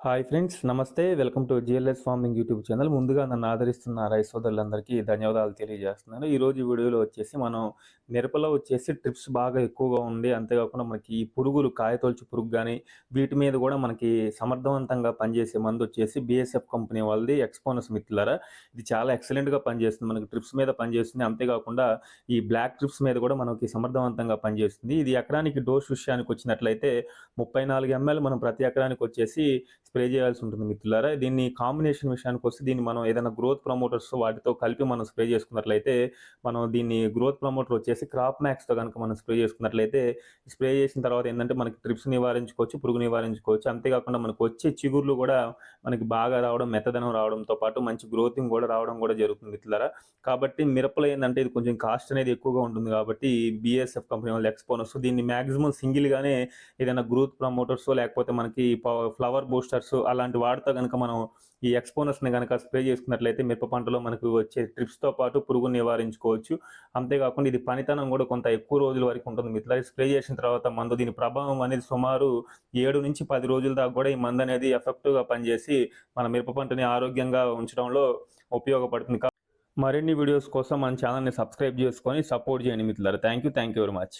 Hi friends నమస్తే. Welcome to GLS farming YouTube channel. ముందుగా నన్ను ఆదరిస్తున్న రై సోదరులందరికీ ధన్యవాదాలు తెలియజేస్తున్నాను. ఈరోజు వీడియోలో వచ్చేసి మనం మిరపలో వచ్చేసి ట్రిప్స్ బాగా ఎక్కువగా ఉండి అంతేకాకుండా మనకి ఈ పురుగులు కాయతోల్చు పురుగు కానీ వీటి మీద కూడా మనకి సమర్థవంతంగా పనిచేసే మందు వచ్చేసి బిఎస్ఎఫ్ కంపెనీ వాళ్ళది ఎక్స్పోనస్ మిత్రులరా. ఇది చాలా ఎక్సలెంట్గా పనిచేస్తుంది. మనకి ట్రిప్స్ మీద పనిచేస్తుంది. అంతేకాకుండా ఈ బ్లాక్ ట్రిప్స్ మీద కూడా మనకి సమర్థవంతంగా పనిచేస్తుంది. ఇది ఎకరానికి డోస్ విషయానికి వచ్చినట్లయితే ముప్పై నాలుగు ఎంఎల్ మనం ప్రతి ఎకరానికి వచ్చేసి స్ప్రే చేయాల్సి ఉంటుంది మిత్రులారా. దీన్ని కాంబినేషన్ విషయానికి వస్తే దీన్ని మనం ఏదైనా గ్రోత్ ప్రమోటర్స్ వాటితో కలిపి మనం స్ప్రే చేసుకున్నట్లయితే మనం దీన్ని గ్రోత్ ప్రమోటర్ వచ్చేసి క్రాప్ మ్యాక్స్తో కనుక మనం స్ప్రే చేసుకున్నట్లయితే స్ప్రే చేసిన తర్వాత ఏంటంటే మనకి ట్రిప్స్ నివారించుకోవచ్చు పురుగు నివారించుకోవచ్చు. అంతేకాకుండా మనకు వచ్చే చిగుర్లు కూడా మనకి బాగా రావడం మెత్తదనం రావడంతో పాటు మంచి గ్రోతింగ్ కూడా రావడం కూడా జరుగుతుంది మిత్రులారా. కాబట్టి మిరపలో ఏంటంటే ఇది కొంచెం కాస్ట్ అనేది ఎక్కువగా ఉంటుంది కాబట్టి బిఎస్ఎఫ్ కంపెనీ వాళ్ళు ఎక్స్పోనర్స్ దీన్ని మ్యాక్సిమం సింగిల్గానే ఏదైనా గ్రోత్ ప్రమోటర్స్ లేకపోతే మనకి ఫ్లవర్ బూస్టర్స్ అలాంటి వాడితో కనుక మనం ఈ ఎక్స్పోనర్స్ని కనుక స్ప్రే చేసుకున్నట్లయితే మిరప పంటలో మనకు వచ్చే ట్రిప్స్తో పాటు పురుగు నివారించుకోవచ్చు. అంతేకాకుండా ఇది పనితనం కూడా కొంత ఎక్కువ రోజుల వరకు ఉంటుంది మిత్రులు స్ప్రే చేసిన తర్వాత మందు దీని ప్రభావం అనేది సుమారు ఏడు నుంచి పది రోజుల దాకా కూడా ఈ మందు అనేది ఎఫెక్టివ్గా పనిచేసి మన మిరప పంటని ఆరోగ్యంగా ఉంచడంలో ఉపయోగపడుతుంది. మరిన్ని వీడియోస్ కోసం మన ఛానల్ని సబ్స్క్రైబ్ చేసుకొని సపోర్ట్ చేయండి మిత్రులారా. Thank you thank you very much.